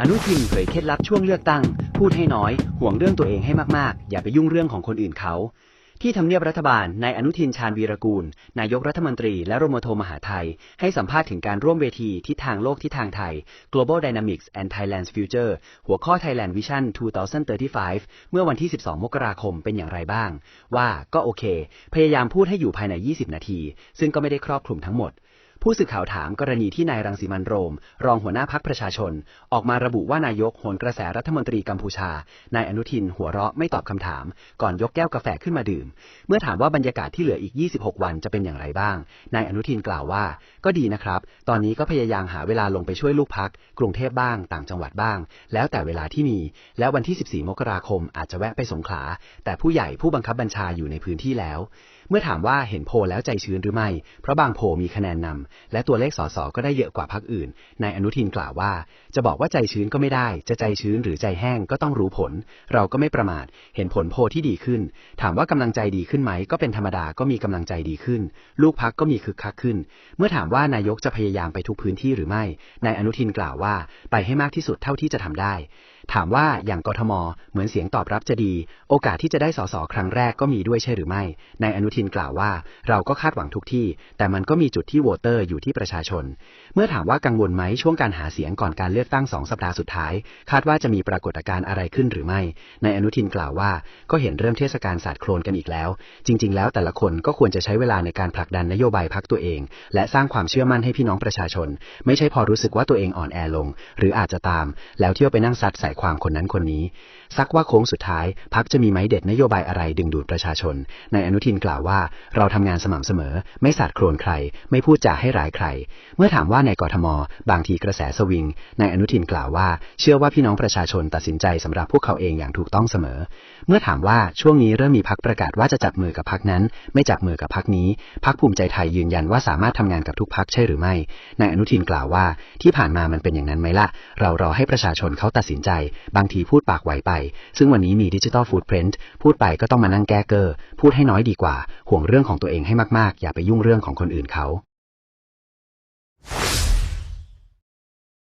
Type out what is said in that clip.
อนุทินเผยเคล็ดลับช่วงเลือกตั้ง พูดให้น้อย ห่วงเรื่องตัวเองให้มากๆ อย่าไปยุ่งเรื่องของคนอื่นเขา ที่ทำเนียบรัฐบาลนายอนุทินชาญวีรกูล นายกรัฐมนตรีและรมโทมหาไทย ให้สัมภาษณ์ถึงการร่วมเวทีทิศทางโลกทิศทางไทย Global Dynamics and Thailand's Future หัวข้อ Thailand Vision 2035 เมื่อวันที่ 12 มกราคมเป็นอย่างไรบ้าง ว่าก็โอเค พยายามพูดให้อยู่ภายใน 20 นาที ซึ่งก็ไม่ได้ครอบคลุมทั้งหมด ผู้สื่อข่าวถามกรณีที่นายรังสิมันโรม รองหัวหน้าพักประชาชน ออกมาระบุว่านายกโหนกระแสรัฐมนตรีกัมพูชานายอนุทินหัวเราะไม่ตอบคำถาม ก่อนยกแก้วกาแฟขึ้นมาดื่ม เมื่อถามว่าบรรยากาศที่เหลืออีก 26 วันจะเป็นอย่างไรบ้างนายอนุทินกล่าวว่า ก็ดีนะครับ ตอนนี้ก็พยายามหาเวลาลงไปช่วยลูกพักกรุงเทพบ้าง ต่างจังหวัดบ้าง แล้วแต่เวลาที่มี แล้ววันที่ 14 มกราคมอาจจะแวะไปสงขลาแต่ผู้ใหญ่ผู้บังคับบัญชาอยู่ในพื้นที่แล้ว เมื่อถามว่าเห็นโพลแล้วใจชื้นหรือไม่ เพราะบางโพลมีคะแนนนำและตัวเลขสสก็ได้เยอะกว่าพรรคอื่นนายอนุทินกล่าวว่า จะบอกว่าใจชื้นก็ไม่ได้ จะใจชื้นหรือใจแห้งก็ต้องรู้ผล เราก็ไม่ประมาท เห็นผลโพลที่ดีขึ้น ถามว่ากำลังใจดีขึ้นไหม ก็เป็นธรรมดาก็มีกำลังใจดีขึ้น ลูกพักก็มีคึกคักขึ้น เมื่อถามว่านายกจะพยายามไปทุกพื้นที่หรือไม่นายอนุทินกล่าวว่า ไปให้มากที่สุดเท่าที่จะทำได้ ถามว่าอย่างกทม เหมือนเสียงตอบรับจะดี โอกาสที่จะได้สสครั้งแรกก็มีด้วยใช่หรือไม่นายอนุทินกล่าวว่า เราก็คาดหวังทุกที่ แต่มันก็มีจุดที่โหวตเตอร์อยู่ที่ประชาชน เมื่อถามว่ากังวลไหมช่วงการหาเสียงก่อนการเลือกตั้งสองสัปดาห์สุดท้าย คาดว่าจะมีปรากฏการณ์อะไรขึ้นหรือไม่นายอนุทินกล่าวว่า ก็เห็นเริ่มเทศกาลศาสตร์โคลนกันอีกแล้ว จริง ๆ แล้วแต่ละคนก็ควรจะใช้เวลาในการผลักดันนโยบายพักตัวเอง และสร้างความเชื่อมั่นให้พี่น้องประชาชน ไม่ใช่พอรู้สึกว่าตัวเองอ่อนแอลง หรืออาจจะตาม แล้วเที่ยวไปนั่งซัดใส่ความคนนั้นคนนี้ ซักว่าโค้งสุดท้ายพักจะมีไม้เด็ดนโยบายอะไรดึงดูดประชาชนนายอนุทินกล่าวว่า เราทำงานสม่ำเสมอ ไม่สาดโครนใคร ไม่พูดจาให้ร้ายใคร เมื่อถามว่าในกรทม บางทีกระแสสวิงนายอนุทินกล่าวว่า เชื่อว่าพี่น้องประชาชนตัดสินใจสำหรับพวกเขาเองอย่างถูกต้องเสมอ เมื่อถามว่าช่วงนี้เริ่มมีพักประกาศว่าจะจับมือกับพักนั้น ไม่จับมือกับพักนี้พักภูมิใจไทยยืนยันว่าสามารถทำงานกับทุกพักใช่หรือไม่นายอนุทินกล่าวว่าที่ผ่านมามันเป็นอย่างนั้นไหมล่ะ เรารอให้ประชาชนเขาตัดสินใจบางทีพูดปากไหวไป ซึ่งวันนี้มีดิจิตอลฟูดเพรนต์พูดไปก็ต้องมานั่งแก้เกอร์ พูดให้น้อยดีกว่า ห่วงเรื่องของตัวเองให้มากๆ อย่าไปยุ่งเรื่องของคนอื่นเขา